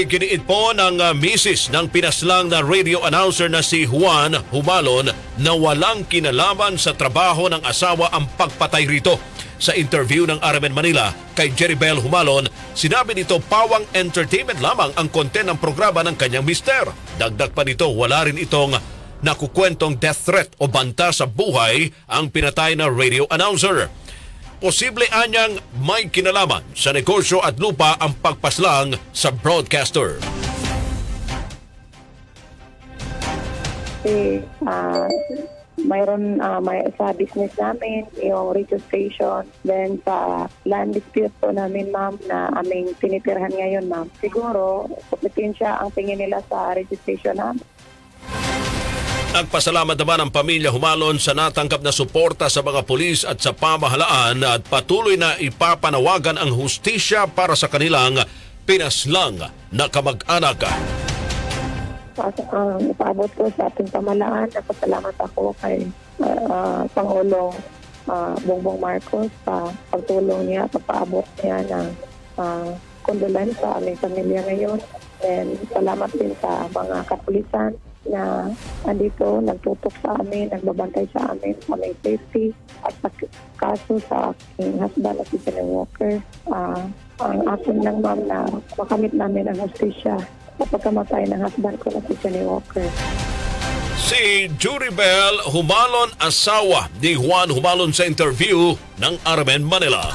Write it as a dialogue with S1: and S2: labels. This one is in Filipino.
S1: Iginiit po ng uh, misis ng pinaslang na radio announcer na si Juan Humalon na walang kinalaman sa trabaho ng asawa ang pagpatay rito. Sa interview ng RMN Manila kay Jeribel Humalon, sinabi nito pawang entertainment lamang ang content ng programa ng kanyang mister. Dagdag pa nito, wala rin itong nakukwentong death threat o banta sa buhay ang pinatay na radio announcer. Posible anyang may kinalaman sa negosyo at lupa ang pagpaslang sa broadcaster.
S2: kasi ah, mayroon ah, may, sa business namin, yung radio station, then sa land dispute po namin, ma'am, na aming tinitirhan ngayon, ma'am. Siguro, kompetensya ang tingin nila sa radio station namin.
S1: Nagpasalamat naman ang pamilya Humalon sa natanggap na suporta sa mga pulis at sa pamahalaan at patuloy na ipapanawagan ang hustisya para sa kanilang pinaslang na kamag-anak.
S2: Pasok ang ipaabot ko sa ating pamalaan. Napasalamat ako kay ah, Pangulong ah, Bongbong Marcos sa pagtulong niya, pagpaabot niya ng uh, condolence sa aming pamilya ngayon. And salamat din sa mga kapulisan na andito, nagtutok sa amin, nagbabantay sa amin, sa aming safety at kaso sa aking husband na si Jenny Walker. Ah, ang akin lang ma'am na makamit namin ang hustisya sa pagkamatay ng husband ko na si Jenny Walker.
S1: Si Juribel Humalon asawa ni Juan Humalon sa interview ng Armen Manila.